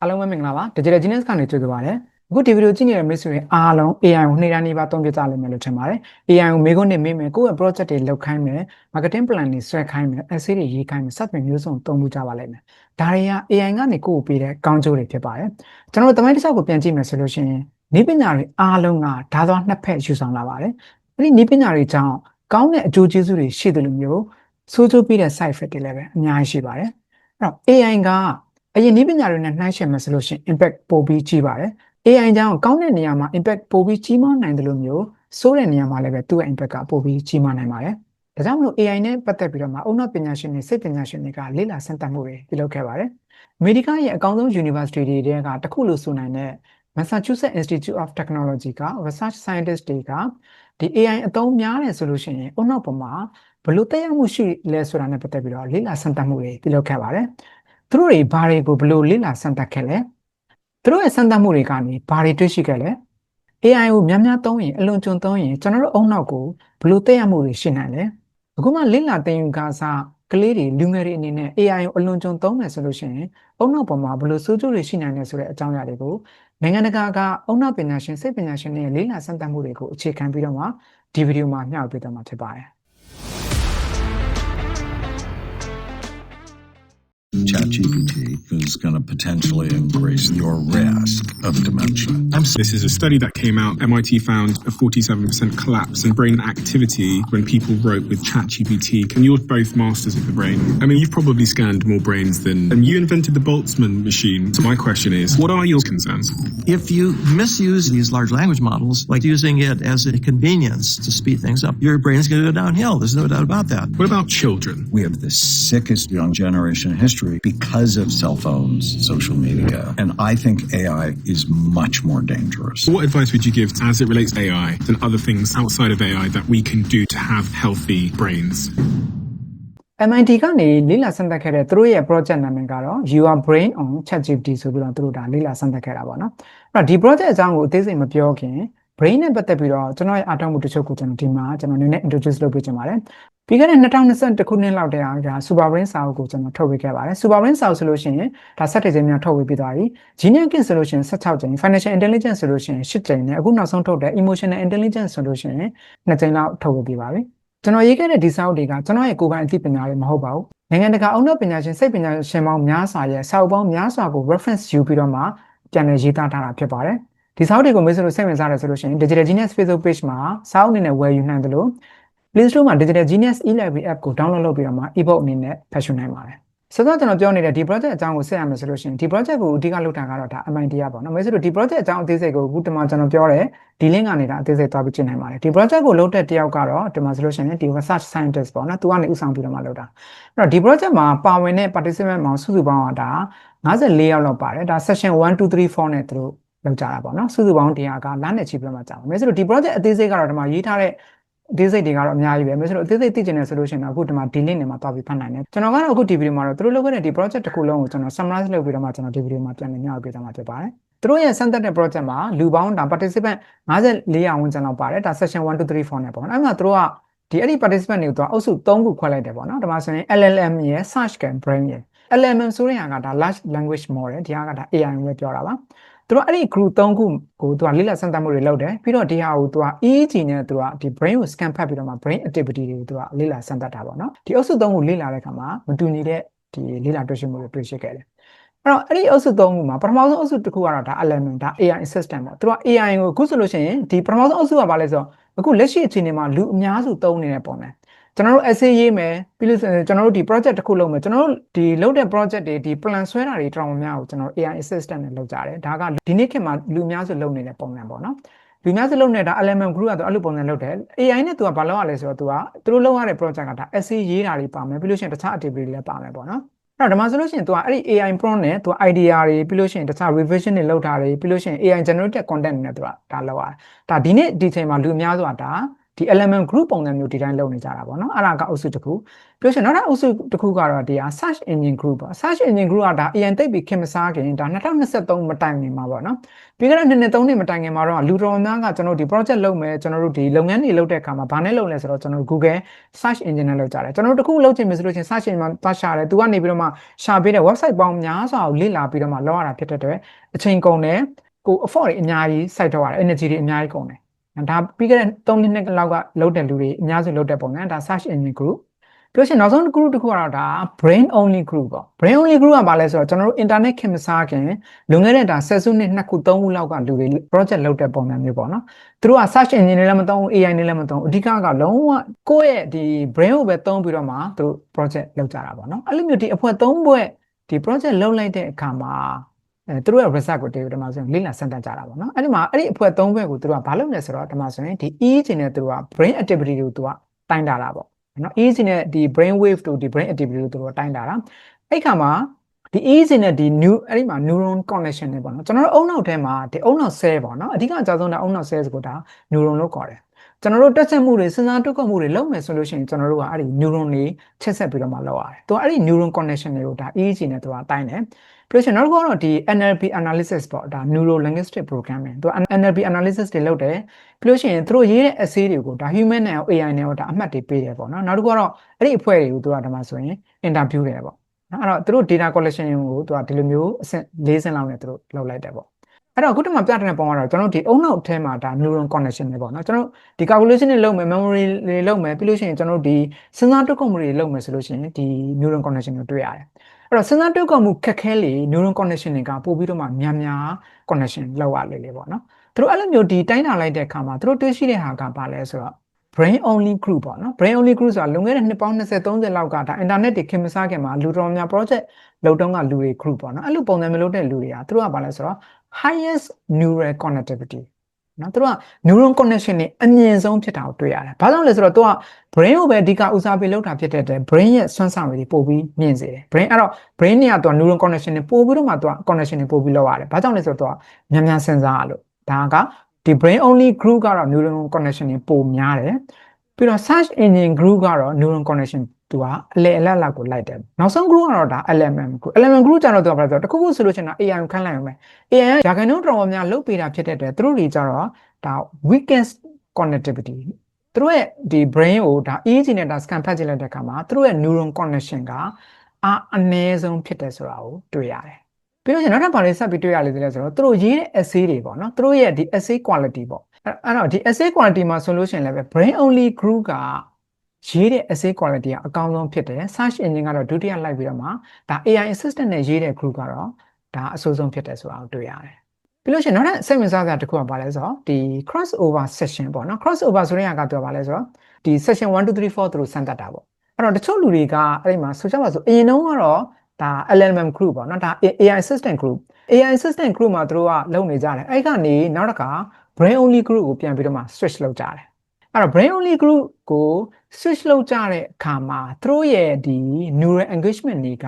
အားလုံးပဲမင်္ဂလာပါ Digital Genius ကနေကြိုဆိုပါရစေအခုဒီဗီဒီယိုကြည့်နေတဲ့မိတ်ဆွေတွေအားလုံး AI ကိုနေ့တိုင်းနေ့ပါသုံးပြကြလိမ့်မယ်လို့ထင်ပါတယ် AI ကိုမေးခွန်းနဲ့မေးမယ်ကိုယ့်ရဲ့ project တွေလုပ်ခိုင်းမယ် marketing plan တွေဆွဲခိုင်းမယ် essay တွေရေးခိုင်းမယ်စသဖြင့်မျိုးစုံသုံးမှုကြပါလိမ့်မယ်ဒါတွေက AI ကနေကိုယ့်ကိုပေးတဲ့ကောင်းကျိုးတွေဖြစ်ပါတယ်ကျွန်တော်တို့တမိုင်းတစ်လျှောက်ကိုပြန်ကြည့်မယ်ဆိုလို့ရှိရင်ဤပညာတွေအားလုံးကဒါသောနှစ်ဖက်ယူဆောင်လာပါတယ်အဲ့ဒီဤပညာတွေကြောင့်ကောင်းတဲ့အကျိုးကျေးဇူးတွေရှိတယ်လို့မျိုးဆိုးကျိုးပေးတဲ့ side effect တွေလည်းပဲအများကြီးရှိပါတယ်အဲ့တော့ AI က အရင်နည်းပညာတွေနဲ့နှိုင်းယှဉ်မယ်ဆိုလို့ရှိရင် impact ပိုပြီးကြီးပါတယ် AI ကြောင့်ကောင်းတဲ့နေရာမှာ impact ပိုပြီးကြီးမားနိုင်တယ်လို့မျိုးဆိုးတဲ့နေရာမှာလည်းပဲသူ့ရဲ့ impact ကပိုပြီးကြီးမားနိုင်ပါတယ်ဒါကြောင့်မလို့ AI နဲ့ပတ်သက်ပြီးတော့မှအုံနောက်ပညာရှင်တွေစိတ်ပညာရှင်တွေကလေ့လာစမ်းသပ်မှုတွေပြုလုပ်ခဲ့ပါတယ်အမေရိကရဲ့အကောင်းဆုံး university တွေထဲကတစ်ခုလို့ဆိုနိုင်တဲ့ Massachusetts Institute of Technology က research scientist တွေကဒီ AI အသုံးများတယ်ဆိုလို့ရှိရင်အုံနောက်ပေါ်မှာဘယ်လိုတက်ရောက်မှုရှိလဲဆိုတာနဲ့ပတ်သက်ပြီးတော့လေ့လာစမ်းသပ်မှုတွေပြုလုပ်ခဲ့ပါတယ် သူတို့တွေဘာတွေကိုဘယ်လိုလေ့လာစမ်းသပ်ခဲ့လဲသူတို့ရဲ့စမ်းသပ်မှုတွေကနေဘာတွေတွေ့ရှိခဲ့လဲ AI ကိုများများသုံးရင်အလွန်ကျွံသုံးရင်ကျွန်တော်တို့အုံနောက်ကိုဘယ်လိုတက်ရောက်မှုတွေရှိနိုင်လဲအခုမှလေ့လာသင်ယူခါစားကလေးတွေလူငယ်တွေအနေနဲ့ AI ကိုအလွန်ကျွံသုံးမယ်ဆိုလို့ရှိရင်အုံနောက်ပေါ်မှာဘယ်လိုစိုးကျိုးတွေရှိနိုင်လဲဆိုတဲ့အကြောင်းအရာတွေကိုနိုင်ငံတကာကအုံနောက်ပညာရှင်စိတ်ပညာရှင်တွေရဲ့လေ့လာစမ်းသပ်မှုတွေကိုအခြေခံပြီးတော့မှဒီဗီဒီယိုမှာမျှဝေပေးသွားမှာဖြစ်ပါတယ် ChatGPT is going to potentially increase your risk of dementia. This is a study that came out. MIT found a 47% collapse in brain activity when people wrote with ChatGPT. And you're both masters of the brain. I mean, you've probably scanned more brains than. And you invented the Boltzmann machine. So my question is, what are your concerns? if you misuse these large language models, like using it as a convenience to speed things up, your brain's going to go downhill. There's no doubt about that. What about children? We have the sickest young generation in history because of cell phones, social media. And I think AI is much more dangerous. What advice would you give as it relates to AI and other things outside of AI that we can do to have healthy brains? MIT ကနေလေ့လာစမ်းသပ်ခဲ့တဲ့သူတို့ရဲ့ project နာမည်ကတော့ Your Brain on ChatGPT ဆိုပြီးတော့သူတို့ဒါလေ့လာစမ်းသပ်ခဲ့တာပေါ့နော်အဲ့တော့ဒီ project အကြောင်းကိုအသေးစိတ်မပြောခင် brain နဲ့ပတ်သက်ပြီးတော့ကျွန်တော်ရဲ့အားထုတ်မှုတချို့ကိုကျွန်တော်ဒီမှာကျွန်တော်နည်းနည်း introduce လုပ်ပေးချင်ပါတယ်ပြီးခဲ့တဲ့2021ခုနှစ်လောက်တည်းကဒါ Super Brain စာအုပ်ကိုကျွန်တော်ထုတ်ဝေခဲ့ပါတယ် Super Brain စာအုပ်ဆိုလို့ရှိရင်ဒါဆက်တစ်ကြိမ်များထုတ်ဝေပြီးသွားပြီ Genius King ဆိုလို့ရှိရင်16ကြိမ် Financial Intelligence ဆိုလို့ရှိရင်8ကြိမ်နဲ့အခုနောက်ဆုံးထုတ်တဲ့ Emotional Intelligence ဆိုလို့ရှိရင်2ကြိမ်လောက်ထုတ်ဝေပြီးပါပြီကျွန်တော်ရေးခဲ့တဲ့ဒီစာအုပ်တွေကကျွန်တော်ရဲ့ကိုယ်ပိုင်အသိပညာတွေမဟုတ်ပါဘူးနိုင်ငံတကာအုံနောက်ပညာရှင်စိတ်ပညာရှင်ပေါင်းများစွာရဲ့စာအုပ်ပေါင်းများစွာကို reference ယူပြီးတော့မှပြန်လည်ရေးသားထားတာဖြစ်ပါတယ် ဒီစာအုပ်တွေကိုမေးဆိုလို့စိတ်ဝင်စားတယ်ဆိုလို့ရှိရင် Digital Genius Facebook page မှာစာအုပ်အနေနဲ့ဝယ်ယူနိုင်တယ်လို့ Play Store မှာ Digital Genius e-library app ကို download လုပ်ပြီးတော့မှ e-book အနေနဲ့ဖတ်ရှုနိုင်ပါတယ်ဆိုတော့ကျွန်တော်ပြောနေတဲ့ဒီ project အကြောင်းကိုဆက်ရမယ်ဆိုလို့ရှိရင်ဒီ project ကိုအဓိကလုပ်တာကတော့ဒါ MIT ရပါတော့။မေးဆိုတော့ဒီ project အကြောင်းအသေးစိတ်ကိုအခုဒီမှာကျွန်တော်ပြောတယ်ဒီ link ကနေဒါအသေးစိတ်သွားပြီးကြည့်နိုင်ပါတယ်။ဒီ project ကိုလုပ်တဲ့တယောက်ကတော့ဒီမှာဆိုလို့ရှိရင်ဒီ research scientist ပေါ့နော်။သူကနေဥဆောင်ပြီးတော့မှလုပ်တာ။အဲ့တော့ဒီ project မှာပါဝင်တဲ့ participant ပေါင်းစုစုပေါင်းကဒါ54ယောက်လောက်ပါတယ်။ဒါ session 1 2 3 4နဲ့သူတို့ လောက်ကြတာပေါ့နော်။စုစုပေါင်းတရားကလမ်းနဲ့ချီပြီးတော့မှကြာပါ။မေးဆိုတော့ဒီ project အသေးစိတ်ကတော့ဒီမှာရေးထားတဲ့အသေးစိတ်တွေကတော့အများကြီးပဲမင်းတို့အသေးစိတ်သိချင်တယ်ဆိုလို့ရှိရင်တော့အခုဒီမှာ D link တွေမှာတွားပြီးဖတ်နိုင်တယ်ကျွန်တော်ကတော့အခုဒီဗီဒီယိုမှာတော့သူတို့လုပ်ခဲ့တဲ့ဒီ project တစ်ခုလုံးကိုကျွန်တော် summarize လုပ်ပြီးတော့မှကျွန်တော်ဒီဗီဒီယိုမှာပြန်လည်မျှဝေပေးသွားမှာဖြစ်ပါတယ်သူတို့ရဲ့စမ်းသပ်တဲ့ project မှာလူပေါင်းဒါ participant 54ရာဝန်းကျင်လောက်ပါတယ်ဒါ session 1 2 3 4နဲ့ပေါ့နော်အဲ့မှာသူတို့ကဒီအဲ့ဒီ participant တွေကိုသူကအုပ်စု3ခုခွဲလိုက်တယ်ပေါ့နော်ဒီမှာဆိုရင် LLM ရယ် search က brain ရယ် LLM ဆိုတဲ့ဟာကဒါ large language model ဒီဟာကဒါ AI ကိုပဲပြောတာပါ သူတို့အဲ့ဒီ group 3ခုကိုသူကလေ့လာစမ်းသပ်မှုတွေလုပ်တယ်ပြီးတော့ဒီဟာကိုသူက EEG နဲ့သူကဒီ brain ကို scan ဖတ်ပြီးတော့မှ brain activity တွေကိုသူကလေ့လာစမ်းသပ်တာပေါ့နော်ဒီအုပ်စု3ခုလေ့လာတဲ့အခါမှာမတူညီတဲ့ဒီလေ့လာတွေ့ရှိမှုတွေတွေ့ရှိခဲ့တယ်အဲ့တော့အဲ့ဒီအုပ်စု3ခုမှာပထမဆုံးအုပ်စုတစ်ခုကတော့ဒါ element ဒါ AI assistant ပေါ့သူက AI ကိုအခုဆိုလို့ရှိရင်ဒီပထမဆုံးအုပ်စုကဘာလဲဆိုတော့အခုလက်ရှိအခြေအနေမှာလူအများစုသုံးနေတဲ့ပုံနဲ့ ကျွန်တော်တို့ essay ရေးမယ်ပြီးလို့ကျွန်တော်တို့ဒီ project တစ်ခုလုပ်မယ်ကျွန်တော်တို့ဒီလုပ်တဲ့ project တွေဒီ plan ဆွဲတာတွေတော်တော်များကိုကျွန်တော် AI assistant နဲ့လုပ်ကြတယ်ဒါကဒီနေ့ခေတ်မှာလူအများစုလုပ်နေတဲ့ပုံစံပေါ့နော်လူများစုလုပ်နေတာ element group ကတော့အဲ့လိုပုံစံလုပ်တယ် AI နဲ့သူကဘာလုပ်ရလဲဆိုတော့သူကသူတို့လုပ်ရတဲ့ project ကဒါ essay ရေးတာတွေပါမယ်ပြီးလို့ရှိရင်တခြား activity တွေလည်းပါမယ်ပေါ့နော်အဲ့တော့ဒီမှာဆိုလို့ရှိရင် तू ကအဲ့ဒီ AI prompt နဲ့ तू idea တွေပြီးလို့ရှိရင်တခြား revision တွေလုပ်တာတွေပြီးလို့ရှိရင် AI generated content တွေနဲ့ तू ကဒါလောက်ရတယ်ဒါဒီနေ့ဒီချိန်မှာလူအများစုကဒါ ဒီ element group ပုံစံမျိုးဒီတိုင်းလုပ်နေကြတာပေါ့နော်အဲ့ဒါကအုပ်စုတစ်ခုပြောရှင်နောက်ထပ်အုပ်စုတစ်ခုကတော့ဒီဟာ search engine group ပေါ့ search engine group ကဒါ AI တိတ်ပြီးခင်မစားခင်ဒါ2023မတိုင်ခင်မှာပေါ့နော်ပြီးခဲ့တဲ့နှစ်နှစ်သုံးနှစ်မတိုင်ခင်မှာတော့လူတော်များကကျွန်တော်တို့ဒီ project လုပ်မယ်ကျွန်တော်တို့ဒီလုပ်ငန်းတွေလုပ်တဲ့အခါမှာဘာနဲ့လုပ်လဲဆိုတော့ကျွန်တော်တို့ Google search engine နဲ့လုပ်ကြတယ်ကျွန်တော်တို့တစ်ခုလုပ်ချင်ပြီဆိုလို့ချင်း search engine မှာသွားရှာတယ်သူကနေပြီးတော့မှရှာပေးတဲ့ website ပေါင်းများစွာကိုလေ့လာပြီးတော့မှလောက်ရတာဖြစ်တဲ့အတွက်အချိန်ကုန်တယ်ကို effort တွေအများကြီးစိုက်တော့ရတယ် energy တွေအများကြီးကုန်တယ် ဒါပြီးခဲ့တဲ့3နှစ်လောက်ကလုပ်တဲ့လူတွေအများစုလုပ်တဲ့ပုံစံဒါ search engine group ပြောရှင်နောက်ဆုံး group တစ်ခုကတော့ဒါ brain only group ပေါ့ brain only group ကဘာလဲဆိုတော့ကျွန်တော်တို့ internet ခင်မစားခင်လွန်ခဲ့တဲ့ဒါ10စုနှစ်2ခု3ခုလောက်ကလူတွေ project လုပ်တဲ့ပုံစံမျိုးပေါ့နော်သူတို့က search engine တွေလည်းမသုံးဘူး AI တွေလည်းမသုံးဘူးအဓိကကလုံးဝကိုယ့်ရဲ့ဒီ brain ကိုပဲသုံးပြီးတော့မှသူတို့ project လုပ်ကြတာပေါ့နော်အဲ့လိုမျိုးဒီအဖွဲ့3ဘွဲ့ဒီ project လုပ်လိုက်တဲ့အခါမှာ အဲသူတို့ရဲ့ result ကိုတေးပြီးတော့မှဆိုရင်လေ့လာစမ်းသပ်ကြတာပေါ့နော်အဲ့ဒီမှာအဲ့ဒီအဖွဲ့3ဘွဲ့ကိုသူတို့ကဘာလုပ်လဲဆိုတော့ဒီမှာဆိုရင်ဒီ EEG နဲ့သူတို့က brain activity ကိုသူကတိုင်းတာတာပေါ့နော် EEG နဲ့ဒီ brain wave တို့ဒီ brain activity တို့သူတို့တိုင်းတာတာအဲ့ခါမှာဒီ EEG နဲ့ဒီ new အဲ့ဒီမှာ neuron connection တွေပေါ့နော်ကျွန်တော်တို့အုံနောက်ထဲမှာဒီအုံနောက် cell ပေါ့နော်အဓိကအကြောဆုံးတာအုံနောက် cell ကိုဒါ neuron လို့ခေါ်တယ်ကျွန်တော်တို့တက်ချက်မှုတွေစဉ်းစားတွက်ခွက်မှုတွေလုပ်မယ်ဆိုလို့ရှိရင်ကျွန်တော်တို့ကအဲ့ဒီ neuron တွေချက်ဆက်ပြီးတော့မှလုပ်ရတယ်။သူကအဲ့ဒီ neuron connection တွေကိုဒါ EEG နဲ့သူကတိုင်းတယ်။ ပြီးလို့ရှိရင်နောက်တစ်ခုကတော့ဒီ NLP analysis ပေါ့ဒါ neuro linguistic programming သူက NLP analysis တွေလုပ်တယ်။ပြီးလို့ရှိရင်သူတို့ရေးတဲ့ essay တွေကိုဒါ human နဲ့ AI နဲ့ဒါအမှတ်တွေပေးတယ်ပေါ့နော်။နောက်တစ်ခုကတော့အဲ့ဒီအဖွဲ့တွေကိုသူကဒါမှဆိုရင် interview တယ်ပေါ့။နော်အဲ့တော့သူတို့ data collection ကိုသူကဒီလိုမျိုးအဆင့်၄ဆင့်လောက်နဲ့သူတို့လုပ်လိုက်တယ်ပေါ့။အဲ့တော့အခုတည်းမှာပြတဲ့ပုံကတော့ကျွန်တော်တို့ဒီအုံနောက်ထဲမှာဒါ neuron connection တွေပေါ့နော်ကျွန်တော်ဒီ calculation တွေလုပ်မယ် memory တွေလုပ်မယ်ပြီးလို့ရှိရင်ကျွန်တော်တို့ဒီစဉ်းစားတွက်ခွက်မှုတွေလုပ်မယ်ဆိုလို့ရှိရင်ဒီ neuron connection တွေတွေ့ရတယ် အဲ့တော့စဉ်းစားတွက်ခွက်မှုခက်ခဲလေ neuron connection တွေကပို့ပြီးတော့မှများများ connection လောက်ရလေလေပေါ့နော်သူတို့အဲ့လိုမျိုးဒီတိုင်းတာလိုက်တဲ့အခါမှာသူတို့တွေ့ရှိတဲ့ဟာကဘာလဲဆိုတော့ brain only group ပေါ့နော် brain only group ဆိုတာလွန်ခဲ့တဲ့နှစ်ပေါင်း20 30လောက်ကဒါ internet တွေခင်မစားခင်မှာလူတော်များ project လုပ်တော့ကလူတွေ group ပေါ့နော်အဲ့လိုပုံစံမျိုးလုပ်တဲ့လူတွေကသူတို့ကဘာလဲဆိုတော့ highest neural connectivity နော်သူတို့က neuron connection တွေအမြင့်ဆုံးဖြစ်တာကိုတွေ့ရတယ်။ဘာကြောင့်လဲဆိုတော့သူက brain ကိုပဲအဓိကဦးစားပေးလုပ်တာဖြစ်တဲ့အတွက် brain ရဲ့စွမ်းဆောင်ရည်တွေပို့ပြီးမြင့်စေတယ်။ brain အဲ့တော့ brain เนี่ยသူက neuron connection တွေပို့ပြီးတော့မှသူက connection တွေပို့ပြီးလုပ်ရတယ်။ဘာကြောင့်လဲဆိုတော့သူကများများစဉ်းစားရလို့ဒါကဒီ brain only group ကတော့ neuron connection တွေပိုများတယ်။ပြီးတော့ search engine group ကတော့ neuron connection သူကအလဲအလတ်လောက်ကိုလိုက်တယ်နောက်ဆုံး group ကတော့ဒါ LMM group LMM group ကျတော့သူကဘာလဲဆိုတော့တခုခုဆိုလို့ရှိရင်တော့ AI ကိုခန့်လိုက်ရမယ် AI ကရာခိုင်နှုန်းတော်တော်များလုတ်ပေးတာဖြစ်တဲ့အတွက်သူတို့တွေကြတော့ဒါ weakest connectivity သူတို့ရဲ့ဒီ brain ကိုဒါ EEG နဲ့ဒါ scan ဖတ်ကြည့်လိုက်တဲ့အခါမှာသူတို့ရဲ့ neuron connection ကအာအနည်းဆုံးဖြစ်တယ်ဆိုတာကိုတွေ့ရတယ်ပြီးတော့နောက်ထပ်ဘာတွေဆက်ပြီးတွေ့ရလဲဆိုတော့သူတို့ရေးတဲ့ essay တွေပေါ့နော်သူတို့ရဲ့ဒီ essay quality ပေါ့အဲ့တော့ဒီ essay quality မှာဆိုလို့ရှိရင်လည်းပဲ brain only group က ရေးတဲ့ essay quality ကအကောင်းဆုံးဖြစ်တယ် search engine ကတော့ဒုတိယလိုက်ပြီးတော့မှဒါ AI assistant နဲ့ရေးတဲ့ group ကတော့ဒါအဆိုးဆုံးဖြစ်တယ်ဆိုတာကိုတွေ့ရတယ်ပြီးလို့ရှိရင်နောက်ထပ်စိတ်ဝင်စားစရာတစ်ခုကဘာလဲဆိုတော့ဒီ cross over session ပေါ့နော် cross over ဆိုတဲ့ဟာကပြောပါလဲဆိုတော့ဒီ session 1 2 3 4သူတို့စမ်းသပ်တာပေါ့အဲ့တော့တချို့လူတွေကအဲ့ဒီမှာဆိုကြပါစို့အရင်တုန်းကတော့ဒါ LLM group ပေါ့နော်ဒါ AI assistant group AI assistant group မှာသူတို့ကလုပ်နေကြတယ်အဲ့ကနေနောက်တစ်ခါ brain only group ကိုပြန်ပြီးတော့မှ switch လုပ်ကြတယ် အဲ့တော့ brain only group ကို switch လုပ်ကြတဲ့အခါမှာသူတို့ရဲ့ဒီ neural engagement တွေက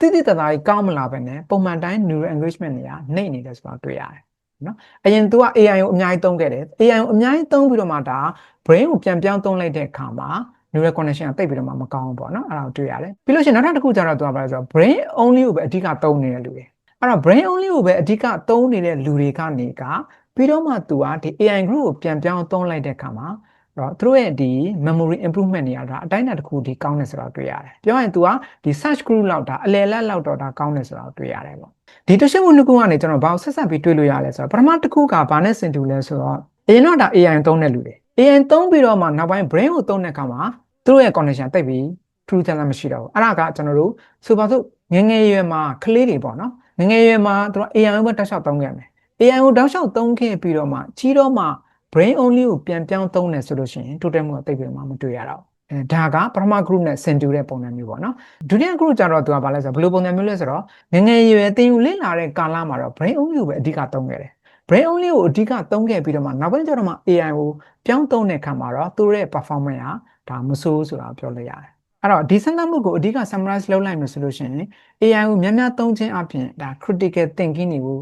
တိတိတသားကြီးကောင်းမလာပဲနဲ့ပုံမှန်တိုင်း neural engagement တွေကနှိမ့်နေတယ်ဆိုတာတွေ့ရတယ်နော်အရင် तू က AI ကိုအများကြီးသုံးခဲ့တယ် AI ကိုအများကြီးသုံးပြီးတော့မှဒါ brain ကိုပြန်ပြောင်းသုံးလိုက်တဲ့အခါမှာ neural connection ကတိတ်ပြီးတော့မှမကောင်းဘူးပေါ့နော်အဲ့ဒါကိုတွေ့ရတယ်ပြီးလို့ရှိရင်နောက်တစ်ခုကျတော့ तू ကဘာလဲဆိုတော့ brain only ကိုပဲအဓိကသုံးနေတဲ့လူတွေအဲ့တော့ brain only ကိုပဲအဓိကသုံးနေတဲ့လူတွေကနေက ပြီးတော့မှ तू ကဒီ AI group ကိုပြန်ပြောင်းသုံးလိုက်တဲ့အခါမှာတော့သူတို့ရဲ့ဒီ memory improvement တွေကဒါအတိုင်းအတာတစ်ခုဒီကောင်းတယ်ဆိုတာတွေ့ရတယ်။ပြောရရင် तू ကဒီ search group လောက်ဒါအလယ်လက်လောက်တော့ဒါကောင်းတယ်ဆိုတာတွေ့ရတယ်ပေါ့။ဒီတရှိမှုနှစ်ခုကနေကျွန်တော်ဘာကိုဆက်ဆက်ပြီးတွေ့လို့ရလဲဆိုတော့ပထမတစ်ခုကဘာနဲ့ဆင်တူလဲဆိုတော့အရင်တော့ဒါ AI သုံးတဲ့လူတွေ AI သုံးပြီးတော့မှနောက်ပိုင်း brain ကိုသုံးတဲ့အခါမှာသူတို့ရဲ့ connection တိတ်ပြီး true ချမ်းသာမရှိတော့ဘူး။အဲ့ဒါကကျွန်တော်တို့ဆိုပါစို့ငငယ်ရွယ်မှာကလေးတွေပေါ့နော်။ငငယ်ရွယ်မှာသူတို့ AI ကိုပဲတောက်လျှောက်သုံးခဲ့မယ်။ AI ကိုတောက်လျှောက်သုံးခဲ့ပြီးတော့မှကြီးတော့မှ brain only ကိုပြန်ပြောင်းသုံးတယ်ဆိုလို့ရှိရင် total မှုအသိပ်ပြီးမှမတွေ့ရတော့အဲဒါကပထမ group နဲ့ဆင်တူတဲ့ပုံစံမျိုးပေါ့နော်ဒုတိယ group ကျတော့သူကဘာလဲဆိုတော့ဘယ်လိုပုံစံမျိုးလဲဆိုတော့ငငယ်ရွယ်တင်ယူလေ့လာတဲ့ကာလမှာတော့ brain only ကိုပဲအဓိကသုံးခဲ့တယ် brain only ကိုအဓိကသုံးခဲ့ပြီးတော့မှနောက်ပိုင်းကျတော့မှ AI ကိုပြောင်းသုံးတဲ့အခါမှာတော့သူတို့ရဲ့ performance ကဒါမဆိုးဆိုတာပြောလို့ရတယ်အဲ့တော့ဒီစမ်းသပ်မှုကိုအဓိက summarize လုပ်လိုက်မယ်ဆိုလို့ရှိရင် AI ကိုများများသုံးခြင်းအပြင်ဒါ critical thinking တွေကို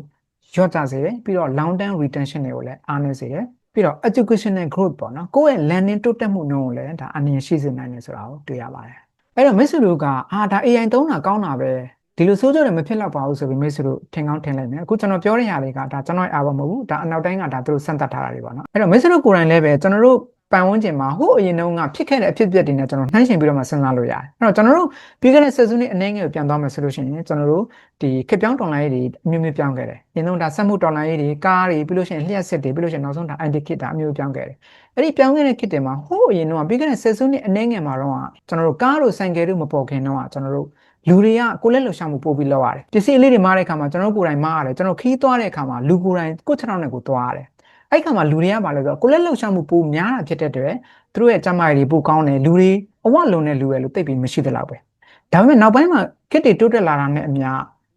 ရော့ချစေတယ်ပြီးတော့ long term retention တွေကိုလည်းအားနည်းစေတယ်ပြီးတော့ educational growth ပေါ့နော်ကိုယ့်ရဲ့ learning တိုးတက်မှုနှုန်းကိုလည်းဒါအနည်းရှိစေနိုင်တယ်ဆိုတာကိုတွေ့ရပါတယ်အဲ့တော့မိတ်ဆွေတို့ကအာဒါ AI သုံးတာကောင်းတာပဲဒီလိုဆိုးကြတယ်မဖြစ်တော့ပါဘူးဆိုပြီးမိတ်ဆွေတို့ထင်ကောင်းထင်လိုက်မယ်အခုကျွန်တော်ပြောတဲ့ຢာတွေကဒါကျွန်တော်ရဲ့အားပါမဟုတ်ဘူးဒါအနောက်တိုင်းကဒါသူတို့စမ်းသပ်ထားတာတွေပေါ့နော်အဲ့တော့မိတ်ဆွေတို့ကိုယ်တိုင်လည်းပဲကျွန်တော်တို့ ပတ်ဝန်းကျင်မှာဟိုအရင်တုန်းကဖြစ်ခဲ့တဲ့အဖြစ်အပျက်တွေနဲ့ကျွန်တော်နှိုင်းယှဉ်ပြီးတော့မှစဉ်းစားလို့ရတယ်အဲ့တော့ကျွန်တော်တို့ပြီးခဲ့တဲ့ဆက်စုနှစ်အနေငယ်ကိုပြန်သွားမယ်ဆိုလို့ရှိရင်ကျွန်တော်တို့ဒီခေတ်ပြောင်းတော်လိုင်းရေးတွေအမျိုးမျိုးပြောင်းခဲ့တယ်။အရင်ဆုံးဒါစက်မှုတော်လိုင်းရေးတွေကားတွေပြီးလို့ရှိရင်လျှက်စစ်တွေပြီးလို့ရှိရင်နောက်ဆုံးဒါ IT kit ဒါအမျိုးမျိုးပြောင်းခဲ့တယ်။အဲ့ဒီပြောင်းခဲ့တဲ့ kit တွေမှာဟိုးအရင်တော့ပြီးခဲ့တဲ့ဆက်စုနှစ်အနေငယ်မှာတော့ကျွန်တော်တို့ကားတို့ဆိုင်ကယ်တို့မပေါ်ခင်တော့ကျွန်တော်တို့လူတွေကကိုယ်လက်လှူရှာမှုပို့ပြီးလောက်ရတယ်။ပစ္စည်းလေးတွေမားတဲ့အခါမှာကျွန်တော်တို့ကိုယ်တိုင်မားရတယ်။ကျွန်တော်ခီးသွားတဲ့အခါမှာလူကိုယ်တိုင်ကိုယ့်ခြေထောက်နဲ့ကိုယ်သွားရတယ်။ အဲ့ဒီအခါမှာလူတွေကဘာလဲဆိုတော့ကိုယ်လက်လှူရှာမှုပိုများတာဖြစ်တဲ့အတွက်သူတို့ရဲ့ကျန်းမာရေးတွေပိုကောင်းတယ်လူတွေအဝလုံးနဲ့လူရယ်လို့သိပြီးမရှိသလောက်ပဲ။ဒါပေမဲ့နောက်ပိုင်းမှာကစ်တွေတိုးတက်လာတာနဲ့အမျှ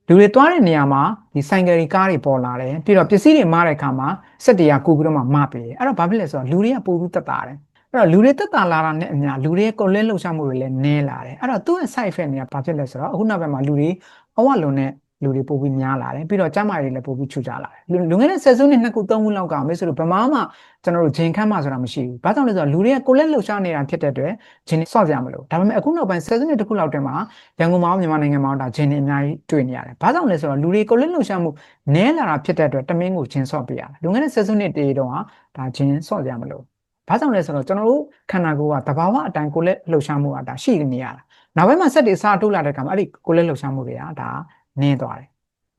လူတွေသွားတဲ့နေရာမှာဒီဆိုင်ကယ်တွေကားတွေပေါ်လာတယ်ပြီးတော့ပစ္စည်းတွေမားတဲ့အခါမှာစက်တွေကကူပြီးတော့မှမပေးတယ်အဲ့တော့ဘာဖြစ်လဲဆိုတော့လူတွေကပိုပြီးတက်တာတယ်အဲ့တော့လူတွေတက်တာလာတာနဲ့အမျှလူတွေရဲ့ကိုယ်လက်လှုပ်ရှားမှုတွေလည်းနည်းလာတယ်အဲ့တော့သူ့ရဲ့ side effect တွေကဘာဖြစ်လဲဆိုတော့အခုနောက်ပိုင်းမှာလူတွေအဝလုံးနဲ့ လူတွေပိုပြီးများလာတယ်ပြီးတော့ကျန်းမာရေးတွေလည်းပိုပြီးချူကြလာတယ်လူလူငယ်တဲ့ဆယ်စုနှစ်နှစ်ခုသုံးခုလောက်ကမေးဆိုလို့ဗမာမှကျွန်တော်တို့ဂျင်ခမ်းမှဆိုတာမရှိဘူးဘာကြောင့်လဲဆိုတော့လူတွေကကိုယ်လက်လှုပ်ရှားနေတာဖြစ်တဲ့အတွက်ဂျင်ဆော့ကြမလို့ဒါပေမဲ့အခုနောက်ပိုင်းဆယ်စုနှစ်တစ်ခုလောက်တည်းမှာရန်ကုန်မှာမြန်မာနိုင်ငံမှာဒါဂျင်တွေအများကြီးတွေ့နေရတယ်ဘာကြောင့်လဲဆိုတော့လူတွေကိုယ်လက်လှုပ်ရှားမှုနည်းလာတာဖြစ်တဲ့အတွက်တမင်းကိုဂျင်ဆော့ပေးရတယ်လူငယ်တဲ့ဆယ်စုနှစ်တည်းတော့ဒါဂျင်ဆော့ကြမလို့ဘာကြောင့်လဲဆိုတော့ကျွန်တော်တို့ခန္ဓာကိုယ်ကတဘာဝအတိုင်းကိုယ်လက်လှုပ်ရှားမှုကဒါရှိနေရတာနောက်ပိုင်းမှာစက်တွေစားတိုးလာတဲ့အခါမှာအဲ့ဒီကိုယ်လက်လှုပ်ရှားမှုတွေကဒါ နည်းသွားတယ်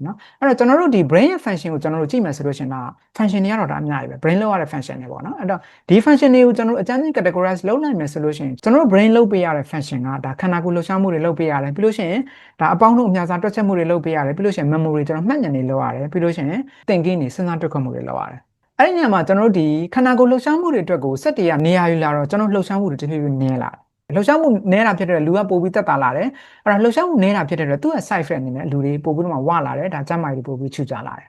နော်အဲ့တော့ကျွန်တော်တို့ဒီ brain ရဲ့ function ကိုကျွန်တော်တို့ကြည့်မယ်ဆိုလို့ရှိရင်ဒါ function တွေကတော့ဒါအများကြီးပဲ brain လောက်ရတဲ့ function တွေပေါ့နော်အဲ့တော့ဒီ function တွေကိုကျွန်တော်တို့အကြမ်းဖျင်း categorize လုပ်နိုင်မယ်ဆိုလို့ရှိရင်ကျွန်တော်တို့ brain လုပ်ပေးရတဲ့ function ကဒါခန္ဓာကိုယ်လှုပ်ရှားမှုတွေလုပ်ပေးရတယ်ပြီးလို့ရှိရင်ဒါအပေါင်းတို့အများစားတွက်ချက်မှုတွေလုပ်ပေးရတယ်ပြီးလို့ရှိရင် memory ကျွန်တော်မှတ်ဉာဏ်တွေလုပ်ရတယ်ပြီးလို့ရှိရင် thinking တွေစဉ်းစားတွက်ခွမှုတွေလုပ်ရတယ်အဲ့ဒီနေရာမှာကျွန်တော်တို့ဒီခန္ဓာကိုယ်လှုပ်ရှားမှုတွေအတွက်ကိုစက်တွေကနေရာယူလာတော့ကျွန်တော်လှုပ်ရှားမှုတွေတဖြည်းဖြည်းနည်းလာတယ် လှုပ်ရှားမှုနဲတာဖြစ်တဲ့လူကပိုပြီးတက်တာလာတယ်အဲ့တော့လှုပ်ရှားမှုနဲတာဖြစ်တဲ့သူ့ရဲ့ side effect အနေနဲ့လူတွေပိုပြီးတော့မှဝလာတယ်ဒါကျန်းမာရေးတွေပိုပြီးချူကြလာတယ်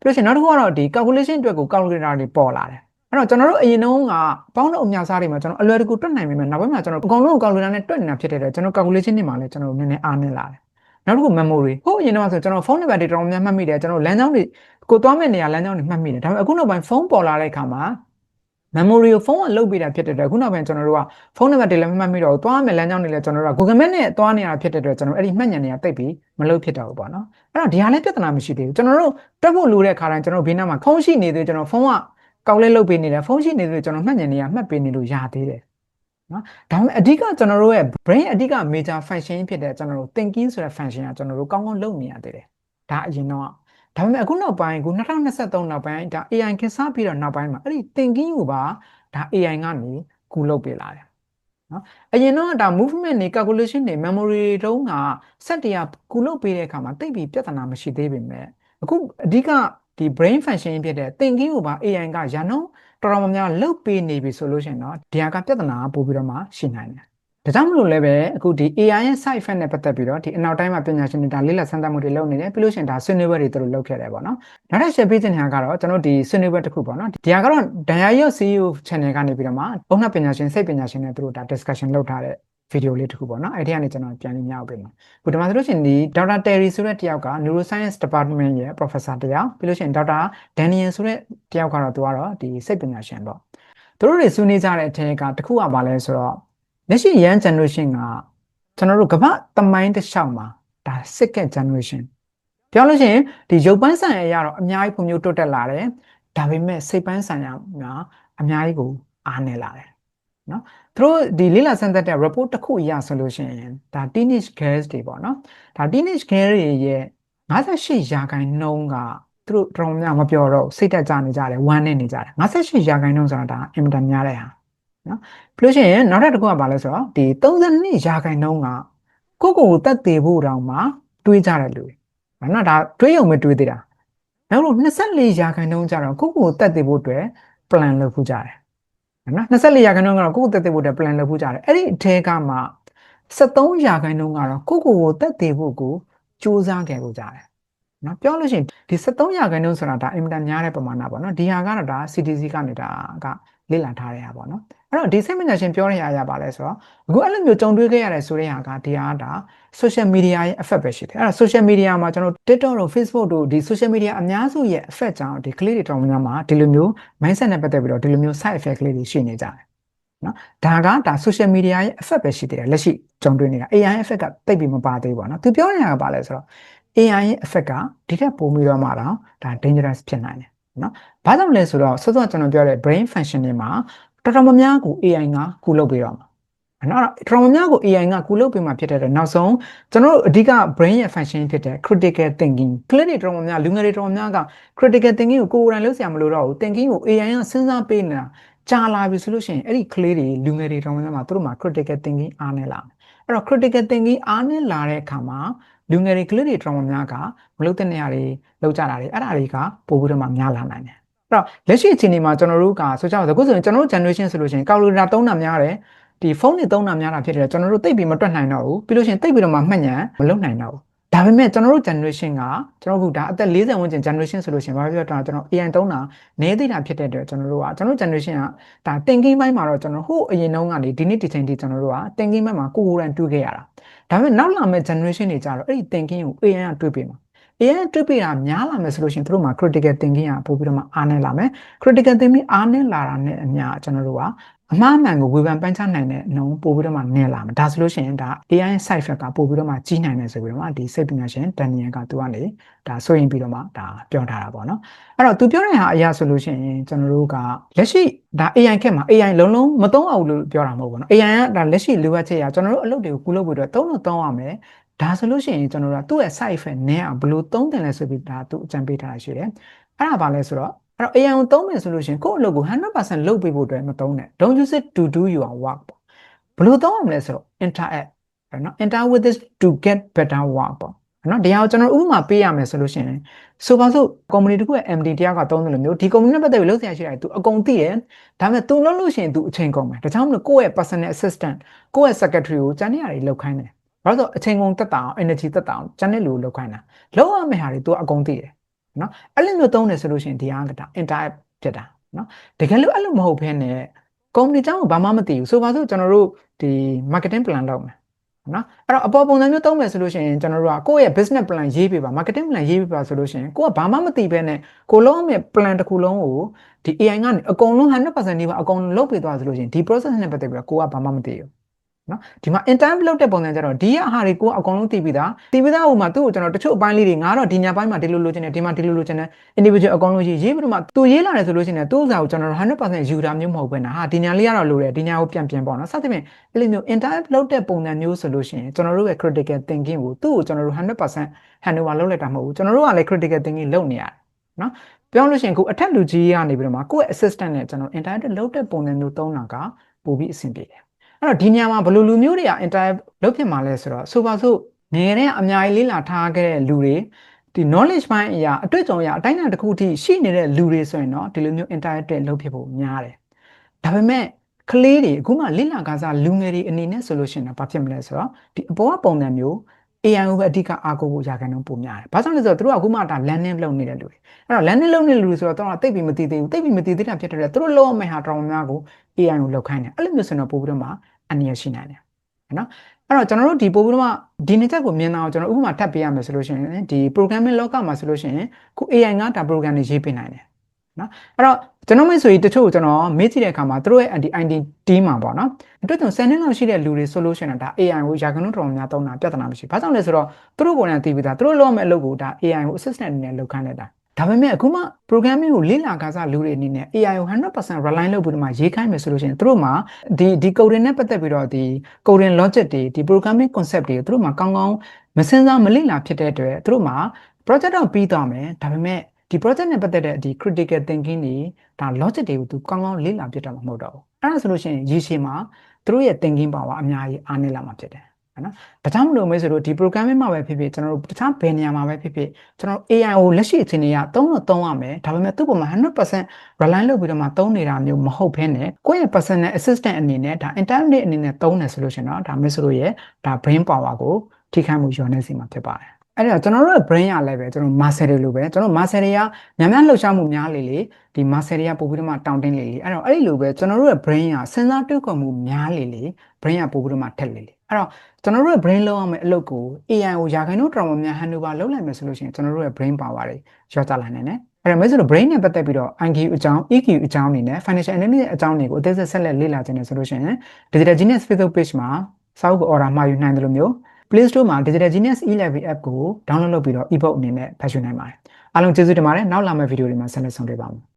ပြီးလို့ရှိရင်နောက်တစ်ခုကတော့ဒီ calculation အတွက်ကို calculator တွေပေါ်လာတယ်အဲ့တော့ကျွန်တော်တို့အရင်တုန်းကပေါင်းတဲ့အများစားတွေမှာကျွန်တော်အလွယ်တကူတွက်နိုင်ပေမဲ့နောက်ပိုင်းမှာကျွန်တော်အကုန်လုံး calculator နဲ့တွက်နေတာဖြစ်တဲ့အတွက်ကျွန်တော် calculation တွေမှာလည်းကျွန်တော်နည်းနည်းအားနည်းလာတယ်နောက်တစ်ခု memory ဟိုအရင်တော့ဆိုကျွန်တော်ဖုန်းနံပါတ်တွေတော်တော်များများမှတ်မိတယ်ကျွန်တော်လမ်းကြောင်းတွေကိုသွားမဲ့နေရာလမ်းကြောင်းတွေမှတ်မိတယ်ဒါပေမဲ့အခုနောက်ပိုင်းဖုန်းပေါ်လာတဲ့အခါမှာ memory ကိုဖုန်းကလုတ်ပေးတာဖြစ်တဲ့အတွက်အခုနောက်ပိုင်းကျွန်တော်တို့ကဖုန်းနံပါတ်တွေလည်းမမှတ်မိတော့ဘူးသွားမယ်လမ်းကြောင်းတွေလည်းကျွန်တော်တို့က Google Map နဲ့သွားနေရတာဖြစ်တဲ့အတွက်ကျွန်တော်အဲ့ဒီမှတ်ဉာဏ်တွေကတိတ်ပြီးမလုတ်ဖြစ်တော့ဘူးပေါ့နော်အဲ့တော့ဒီဟာလည်းပြဿနာမရှိသေးဘူးကျွန်တော်တို့တွက်ဖို့လိုတဲ့ခါတိုင်းကျွန်တော်ဘေးနားမှာဖုန်းရှိနေသေးကျွန်တော်ဖုန်းကကောက်လဲလုတ်ပေးနေတယ်ဖုန်းရှိနေသေးကျွန်တော်မှတ်ဉာဏ်တွေကမှတ်ပေးနေလို့ရသေးတယ်နော်ဒါပေမဲ့အဓိကကျွန်တော်တို့ရဲ့ brain အဓိက major function ဖြစ်တဲ့ကျွန်တော်တို့ thinking ဆိုတဲ့ function ကကျွန်တော်တို့ကောင်းကောင်းလုပ်နေရသေးတယ်ဒါအရင်တော့ ဒါပေမဲ့အခုနောက်ပိုင်းအခု2023နောက်ပိုင်းဒါ AI ခင်းစားပြီးတော့နောက်ပိုင်းမှာအဲ့ဒီ thinking ကိုပါဒါ AI ကနေကူလုပ်ပေးလာတယ်နော်အရင်တော့ဒါ movement တွေ calculation တွေ memory တွေတုန်းက set တွေကကူလုပ်ပေးတဲ့အခါမှာတိတ်ပြီးပြဿနာမရှိသေးပေမဲ့အခုအဓိကဒီ brain function ဖြစ်တဲ့ thinking ကိုပါ AI ကရန်တော့တော်တော်များများလုပ်ပေးနေပြီဆိုလို့ရှိရင်တော့ဒီဟာကပြဿနာပို့ပြီးတော့မှရှိနိုင်တယ် ဒါကြောင့်မလို့လည်းပဲအခုဒီ AI ရဲ့ side effect နဲ့ပတ်သက်ပြီးတော့ဒီအနောက်တိုင်းမှာပညာရှင်တွေဒါလေးလက်စမ်းသပ်မှုတွေလုပ်နေတယ်ပြီးလို့ရှိရင်ဒါဆွေးနွေးပွဲတွေသူတို့လုပ်ခဲ့တယ်ပေါ့နော်နောက်ထပ် share ပေးခြင်းဟာကတော့ကျွန်တော်ဒီဆွေးနွေးပွဲတစ်ခုပေါ့နော်ဒီဟာကတော့ဒန်ယာရီရဲ့ CEO channel ကနေပြီးတော့မှဘုံနှပညာရှင်စိတ်ပညာရှင်တွေသူတို့ဒါ discussion လုပ်ထားတဲ့ဗီဒီယိုလေးတစ်ခုပေါ့နော်အဲ့ဒီကနေကျွန်တော်ပြန်ပြီးမြောက်ပေးမှာခုဒီမှာဆိုလို့ရှိရင်ဒီဒေါက်တာတယ်ရီဆိုတဲ့တယောက်က neuroscience department ရဲ့ professor တယောက်ပြီးလို့ရှိရင်ဒေါက်တာဒန်နီယယ်ဆိုတဲ့တယောက်ကတော့သူကတော့ဒီစိတ်ပညာရှင်ပေါ့သူတို့တွေဆွေးနွေးကြတဲ့အထက်ကတစ်ခုကဘာလဲဆိုတော့ လက်ရှိ young generation ကကျွန်တော်တို့ကမ္ဘာတမိုင်းတစ်လျှောက်မှာဒါ second generation ပြောလို့ရှိရင်ဒီရုပ်ပန်းဆိုင်ရာအရတော့အများကြီးဖွံ့ဖြိုးတိုးတက်လာတယ်ဒါပေမဲ့စိတ်ပန်းဆိုင်ရာမှာအများကြီးကိုအားနည်းလာတယ်နော်သူတို့ဒီလေးလာစမ်းသပ်တဲ့ report တစ်ခုအရဆိုလို့ရှိရင်ဒါ teenage girls တွေပေါ့နော်ဒါ teenage girl တွေရဲ့58ရာခိုင်နှုန်းကသူတို့တော်တော်များမပြောတော့စိတ်တက်ကြနေကြတယ်ဝမ်းနေနေကြတယ်58ရာခိုင်နှုန်းဆိုတာဒါအင်မတန်များတဲ့ဟာ နော်ပြီးလို့ရှိရင်နောက်ထပ်တစ်ခုကဘာလဲဆိုတော့ဒီ32ရာခိုင်နှုန်းကကိုယ့်ကိုယ်ကိုတတ်သေးဖို့တောင်မှတွေးကြတဲ့လူတွေ။နော်ဒါတွေးရုံပဲတွေးသေးတာ။နောက်လို့24ရာခိုင်နှုန်းကျတော့ကိုယ့်ကိုယ်ကိုတတ်သေးဖို့အတွက် plan လုပ်ဖို့ကြတယ်။နော်24ရာခိုင်နှုန်းကတော့ကိုယ့်ကိုယ်တတ်သေးဖို့အတွက် plan လုပ်ဖို့ကြတယ်။အဲ့ဒီအထဲကမှ73ရာခိုင်နှုန်းကတော့ကိုယ့်ကိုယ်ကိုတတ်သေးဖို့ကိုစူးစမ်းခဲ့ဖို့ကြတယ်။နော်ပြောလို့ရှိရင်ဒီ73ရာခိုင်နှုန်းဆိုတာဒါအင်မတန်များတဲ့ပမာဏပေါ့နော်။ဒီဟာကတော့ဒါ CDC ကနေဒါက လေ့လာထားတဲ့ဟာပေါ့နော်အဲ့တော့ဒီစိတ်ပညာရှင်ပြောတဲ့အရာပါလဲဆိုတော့အခုအဲ့လိုမျိုးကြုံတွေ့ခဲ့ရတယ်ဆိုတဲ့ဟာကဒီဟာကဒါ social media ရဲ့ effect ပဲရှိတယ်အဲ့တော့ social media မှာကျွန်တော် TikTok တို့ Facebook တို့ဒီ social media အများစုရဲ့ effect ကြောင့်ဒီကလေးတွေတော်များများမှာဒီလိုမျိုး mindset နဲ့ပတ်သက်ပြီးတော့ဒီလိုမျိုး side effect ကလေးတွေရှိနေကြတယ်နော်ဒါကဒါ social media ရဲ့ effect ပဲရှိသေးတယ်လက်ရှိကြုံတွေ့နေတာ AI effect ကတိတ်ပြီးမပါသေးဘူးပေါ့နော်သူပြောနေတာကပါလဲဆိုတော့ AI ရဲ့ effect ကဒီထက်ပိုပြီးတော့မှတော့ဒါ dangerous ဖြစ်နိုင်တယ် နော်ဘာကြောင့်လဲဆိုတော့စောစောကျွန်တော်ပြောတဲ့ brain function တွေမှာတော်တော်များများကို AI ကကူလုပ်ပြီးတော့မှာနော်တော်တော်များများကို AI ကကူလုပ်ပြီးမှဖြစ်တဲ့အတွက်နောက်ဆုံးကျွန်တော်တို့အဓိက brain ရဲ့ function ဖြစ်တဲ့ critical thinking ကလေးတွေတော်တော်များများလူငယ်တွေတော်တော်များများက critical thinking ကိုကိုယ်တိုင်လုပ်စရာမလိုတော့ဘူး thinking ကို AI ကစဉ်းစားပေးနေတာကြာလာပြီဆိုလို့ရှိရင်အဲ့ဒီကလေးတွေလူငယ်တွေတော်တော်များများသူတို့မှာ critical thinking အားနည်းလာမယ်အဲ့တော့ critical thinking အားနည်းလာတဲ့အခါမှာ လူငယ်တွေကလေးတွေတော်တော်များများကမလုပ်တဲ့နေရာတွေလောက်ကြတာတွေအဲ့ဒါတွေကပို့ပြီးတော့မှများလာနိုင်တယ်အဲ့တော့လက်ရှိအချိန်ဒီမှာကျွန်တော်တို့ကဆိုကြပါစို့အခုဆိုရင်ကျွန်တော်တို့ generation ဆိုလို့ရှိရင် calculator သုံးတာများတယ်ဒီဖုန်းတွေသုံးတာများတာဖြစ်တယ်ကျွန်တော်တို့သိပ်ပြီးမတွက်နိုင်တော့ဘူးပြီးလို့ရှိရင်သိပ်ပြီးတော့မှမှတ်ဉာဏ်မလုပ်နိုင်တော့ဘူး ဒါပေမဲ့ကျွန်တော်တို့ generation ကကျွန်တော်တို့ဒါအသက်40ဝန်းကျင် generation ဆိုလို့ရှိရင်ဘာဖြစ်လဲကျွန်တော် AI သုံးတာနေသိတာဖြစ်တဲ့အတွက်ကျွန်တော်တို့ကကျွန်တော် generation ကဒါ thinking ဘိုင်းမှာတော့ကျွန်တော်ဟိုအရင်တုန်းကနေဒီနေ့ဒီချိန်ထိကျွန်တော်တို့က thinking ဘိုင်းမှာကိုယ်ကိုယ်တိုင်တွေးခဲ့ရတာဒါပေမဲ့နောက်လာမယ့် generation တွေကြတော့အဲ့ဒီ thinking ကို AI ကတွေးပေးမှာ AI တွေးပေးတာများလာမယ်ဆိုလို့ရှိရင်သူတို့မှာ critical thinking ကပို့ပြီးတော့မှအားနည်းလာမယ် critical thinking အားနည်းလာတာနဲ့အမျှကျွန်တော်တို့က အမှားမှန်ကိုဝေဖန်ပန်းချနိုင်တဲ့နှုံပို့ပြီးတော့မှနည်းလာမယ်ဒါဆိုလို့ရှိရင်ဒါ AI side effect ကပို့ပြီးတော့မှကြီးနိုင်တယ်ဆိုပြီးတော့မှဒီစိတ်ပညာရှင် Daniel ကသူကနေဒါဆိုရင်ပြီးတော့မှဒါပြောထားတာပေါ့နော်အဲ့တော့သူပြောတဲ့ဟာအရာဆိုလို့ရှိရင်ကျွန်တော်တို့ကလက်ရှိဒါ AI ခက်မှာ AI လုံးလုံးမသုံးအောင်လို့ပြောတာမဟုတ်ဘူးနော် AI ကဒါလက်ရှိလိုအပ်ချက်အရကျွန်တော်တို့အလုပ်တွေကိုကူလုပ်ပြီးတော့သုံးလို့သုံးရမယ်ဒါဆိုလို့ရှိရင်ကျွန်တော်တို့ကသူ့ရဲ့ side effect နည်းအောင်ဘယ်လိုသုံးတယ်လဲဆိုပြီးဒါသူအကြံပေးထားတာရှိတယ်အဲ့ဒါဘာလဲဆိုတော့အဲ့ တော့ AI ကိုသုံးမယ်ဆိုလို့ရှိရင်ကိုယ့်အလုပ်ကို100%လုပ်ပေးဖို့အတွက်မသုံးနဲ့ don't use it to do your work ပေါ့ဘယ်လိုသုံးရမလဲဆိုတော့ interact နော် interact with this to get better work ပေါ့နော်ဒီဟာကိုကျွန်တော်ဥပမာပေးရမယ်ဆိုလို့ရှိရင်ဆိုပါစို့ company တခုရဲ့ MD တယောက်ကသုံးတယ်လို့မျိုးဒီ company နဲ့ပတ်သက်ပြီးလုပ်ဆရာရှိတာ तू အကုန်သိတယ်ဒါပေမဲ့ तू လုပ်လို့ရှိရင် तू အချိန်ကုန်မယ်ဒါကြောင့်မလို့ကိုယ့်ရဲ့ personal assistant ကိုယ့်ရဲ့ secretary ကိုကျန်နေရတယ်လောက်ခိုင်းတယ်ဘာလို့ဆိုအချိန်ကုန်တက်တာအောင် energy တက်တာအောင်ကျန်တဲ့လူကိုလောက်ခိုင်းတာလောက်ရမယ့်ဟာတွေ तू အကုန်သိတယ် နော်အဲ့လိုမျိုးသုံးတယ်ဆိုလို့ရှိရင်ဒီဟာကဒါ interact ဖြစ်တာနော်တကယ်လို့အဲ့လိုမဟုတ်ဘဲနဲ့ company အကြောင်းကိုဘာမှမသိဘူးဆိုပါစို့ကျွန်တော်တို့ဒီ marketing plan လုပ်မယ်နော်အဲ့တော့အပေါ်ပုံစံမျိုးသုံးမယ်ဆိုလို့ရှိရင်ကျွန်တော်တို့ကကိုယ့်ရဲ့ business plan ရေးပြပါ marketing plan ရေးပြပါဆိုလို့ရှိရင်ကိုကဘာမှမသိဘဲနဲ့ကိုလုံးမဲ့ plan တစ်ခုလုံးကိုဒီ AI ကနေအကုန်လုံး100%နေပါအကုန်လုံးလုပ်ပြသွားဆိုလို့ရှိရင်ဒီ process နဲ့ပတ်သက်ပြီးတော့ကိုကဘာမှမသိဘူး နော်ဒီမှာ intern လုပ်တဲ့ပုံစံကြတော့ဒီအဟာတွေကိုအကုန်လုံးသိပြီးသားသိပြီးသားဟိုမှာသူ့ကိုကျွန်တော်တချို့အပိုင်းလေးတွေငါတော့ဒီညာပိုင်းမှာဒီလိုလိုချင်တယ်ဒီမှာဒီလိုလိုချင်တယ် individual အကုန်လုံးရေးရေးပြီးတော့မှသူရေးလာတယ်ဆိုလို့ရှိရင်သူ့ဥစားကိုကျွန်တော်တို့100%ယူတာမျိုးမဟုတ်ဘဲနဲ့ဟာဒီညာလေးကတော့လိုတယ်ဒီညာကိုပြန်ပြန်ပေါ့နော်စသဖြင့်အဲ့လိုမျိုး intern လုပ်တဲ့ပုံစံမျိုးဆိုလို့ရှိရင်ကျွန်တော်တို့ရဲ့ critical thinking ကိုသူ့ကိုကျွန်တော်တို့100% handover လုပ်လိုက်တာမဟုတ်ဘူးကျွန်တော်တို့ကလည်း critical thinking လုပ်နေရတယ်နော်ပြောလို့ရှိရင်ခုအထက်လူကြီးကနေပြီးတော့မှကိုယ့်ရဲ့ assistant နဲ့ကျွန်တော် intern လုပ်တဲ့ပုံစံမျိုးသုံးတာကပိုပြီးအဆင်ပြေတယ် အဲ့တော့ဒီညမှာဘယ်လိုလူမျိုးတွေက interact လုပ်ဖြစ်မှာလဲဆိုတော့ဆိုပါစို့ငယ်တဲ့အများကြီးလေးလာထားခဲ့တဲ့လူတွေဒီ knowledge ဘိုင်းအရာအတွေ့အကြုံအရာအတိုင်းအတာတစ်ခုအထိရှိနေတဲ့လူတွေဆိုရင်တော့ဒီလိုမျိုး interact လုပ်ဖြစ်ဖို့များတယ်ဒါပေမဲ့ကလေးတွေအခုမှလိလာကစားလူငယ်တွေအနေနဲ့ဆိုလို့ရှိရင်တော့ဘာဖြစ်မလဲဆိုတော့ဒီအပေါ်ကပုံစံမျိုး AI ကိုပဲအဓိကအားကိုးဖို့ရာခိုင်နှုန်းပိုများတယ်။ဘာကြောင့်လဲဆိုတော့သူတို့ကအခုမှဒါ landing လုပ်နေတဲ့လူတွေ။အဲ့တော့ landing လုပ်နေတဲ့လူတွေဆိုတော့သူတို့ကတိတ်ပြီးမတည်သေးဘူး။တိတ်ပြီးမတည်သေးတာဖြစ်တဲ့အတွက်သူတို့လုပ်ရမယ့်ဟာတော်တော်များကို AI ကိုလောက်ခိုင်းတယ်။အဲ့လိုမျိုးဆိုတော့ပို့ပြီးတော့မှအနည်းရရှိနိုင်တယ်။နော်။အဲ့တော့ကျွန်တော်တို့ဒီပို့ပြီးတော့မှဒီနေ့ချက်ကိုမြင်တာကိုကျွန်တော်ဥပမာထပ်ပေးရမယ်ဆိုလို့ရှိရင်ဒီ programming လောကမှာဆိုလို့ရှိရင်ခု AI ကဒါ program တွေရေးပေးနိုင်တယ်။ နော်။အဲ့တော့ကျွန်တော်မိတ်ဆွေတချို့ကျွန်တော်မေးကြည့်တဲ့အခါမှာသူတို့ရဲ့ anti ID team မှာပေါ့နော်အတွက်တုံ10နှစ်လောက်ရှိတဲ့လူတွေဆိုလို့ရှိရင်ဒါ AI ကိုရာခိုင်နှုန်းတော်များသုံးတာပြဿနာမရှိဘာကြောင့်လဲဆိုတော့သူတို့ကိုယ်တိုင်သိပြီးသားသူတို့လုပ်မယ့်အလုပ်ကိုဒါ AI ကို assistant အနေနဲ့လုပ်ခိုင်းလိုက်တာဒါပေမဲ့အခုမှ programming ကိုလေ့လာခါစားလူတွေအနေနဲ့ AI ကို100% rely လုပ်ပြီးတော့မှရေးခိုင်းမယ်ဆိုလို့ရှိရင်သူတို့မှာဒီဒီ coding နဲ့ပတ်သက်ပြီးတော့ဒီ coding logic တွေဒီ programming concept တွေသူတို့မှာကောင်းကောင်းမစင်စားမလေ့လာဖြစ်တဲ့အတွက်သူတို့မှာ project တော့ပြီးသွားမယ်ဒါပေမဲ့ ဒီ project နဲ့ပတ်သက်တဲ့ဒီ critical thinking တွေဒါ logic တွေကိုသူကောင်းကောင်းလေ့လာပြတ်တာမဟုတ်တော့ဘူးအဲ့ဒါဆိုလို့ရှိရင်ရေရှည်မှာသူတို့ရဲ့ thinking power အများကြီးအားနည်းလာမှာဖြစ်တယ်နော်ဒါကြောင့်မလို့မဲဆိုတော့ဒီ programming မှာပဲဖြစ်ဖြစ်ကျွန်တော်တို့တခြားဘယ်နေရာမှာပဲဖြစ်ဖြစ်ကျွန်တော် AI ကိုလက်ရှိအခြေအနေကသုံးလို့သုံးရမယ်ဒါပေမဲ့သူ့ပုံမှာ100% rely လုပ်ပြီးတော့မှသုံးနေတာမျိုးမဟုတ်ဘဲနဲ့ကိုယ့်ရဲ့ personal assistant အနေနဲ့ဒါ internet အနေနဲ့သုံးတယ်ဆိုလို့ရှိရင်တော့ဒါမဲဆိုလို့ရဲ့ဒါ brain power ကိုထိခိုက်မှုလျော့နေစေမှာဖြစ်ပါတယ် အဲ့တော့ကျွန်တော်တို့ရဲ့ brain ရလည်းပဲကျွန်တော် muscle တွေလိုပဲကျွန်တော် muscle တွေကများများလှုပ်ရှားမှုများလေလေဒီ muscle တွေကပို့ပြီးတော့မှတောင့်တင်းလေလေအဲ့တော့အဲ့ဒီလိုပဲကျွန်တော်တို့ရဲ့ brain ကစဉ်းစားတွေးခေါ်မှုများလေလေ brain ကပို့ပြီးတော့မှထက်လေလေအဲ့တော့ကျွန်တော်တို့ရဲ့ brain လုံးအောင်မဲ့အလုပ်ကို AI ကိုရာခိုင်နှုန်းတော်တော်များများ handover လုပ်လိုက်မယ်ဆိုလို့ရှိရင်ကျွန်တော်တို့ရဲ့ brain power တွေရော့ကျလာနိုင်တယ်အဲ့တော့မဲဆိုတော့ brain နဲ့ပတ်သက်ပြီးတော့ IQ အကြောင်း EQ အကြောင်းအနေနဲ့ financial analysis အကြောင်းတွေကိုအသေးစိတ်ဆက်လက်လေ့လာခြင်းနဲ့ဆိုလို့ရှိရင် Digital Genius Facebook page မှာစာအုပ်ကို order မှာယူနိုင်တယ်လို့မျိုး Play Store မှာ Digital Genius e-library app ကို download လုပ်ပြီးတော့ ebook အနေနဲ့ဖတ်ရှုနိုင်ပါတယ်အားလုံးကျေးဇူးတင်ပါတယ်နောက်လာမယ့်ဗီဒီယိုတွေမှာဆက်လက်ဆောင်တွေ့ပါမယ်